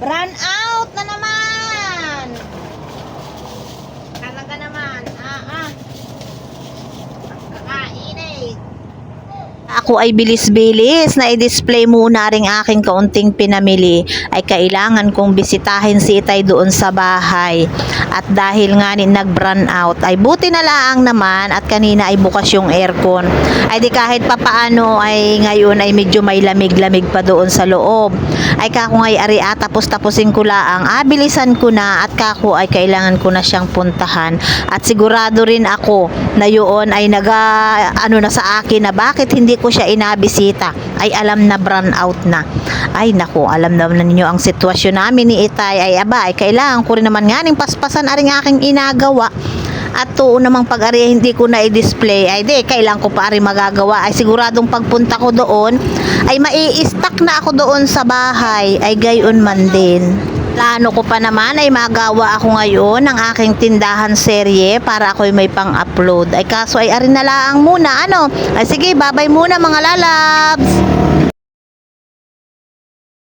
Run out na naman! Talaga naman. Ah, ah. Kakain. Ako ay bilis-bilis na i-display muna ring aking kaunting pinamili ay kailangan kong bisitahin si Itay doon sa bahay. At dahil nga ni nag-run out ay buti na lang naman at kanina ay bukas yung aircon. Ay di kahit papaano ay ngayon ay medyo may lamig-lamig pa doon sa loob. Ay kako ngay ari at tapos tapusin ko laang ah, bilisan ko na at kako ay kailangan ko na siyang puntahan. At sigurado rin ako na yun ay naga ano na sa akin na bakit hindi ko siya inabisita ay alam na brown out na ay nako alam naman ninyo ang sitwasyon namin ni Itay ay aba ay kailangan ko rin naman nga ning paspasan aring aking inagawa at to namang pag-ari hindi ko na i-display ay di kailangan ko pa rin magagawa ay siguradong pagpunta ko doon ay mai-stack na ako doon sa bahay ay gayon man din Plano ko pa naman ay magawa ako ngayon ng aking tindahan serye para ako'y may pang-upload. Ay kaso ay arin na lang muna. Ano? Ay sige, babay muna mga lalabs.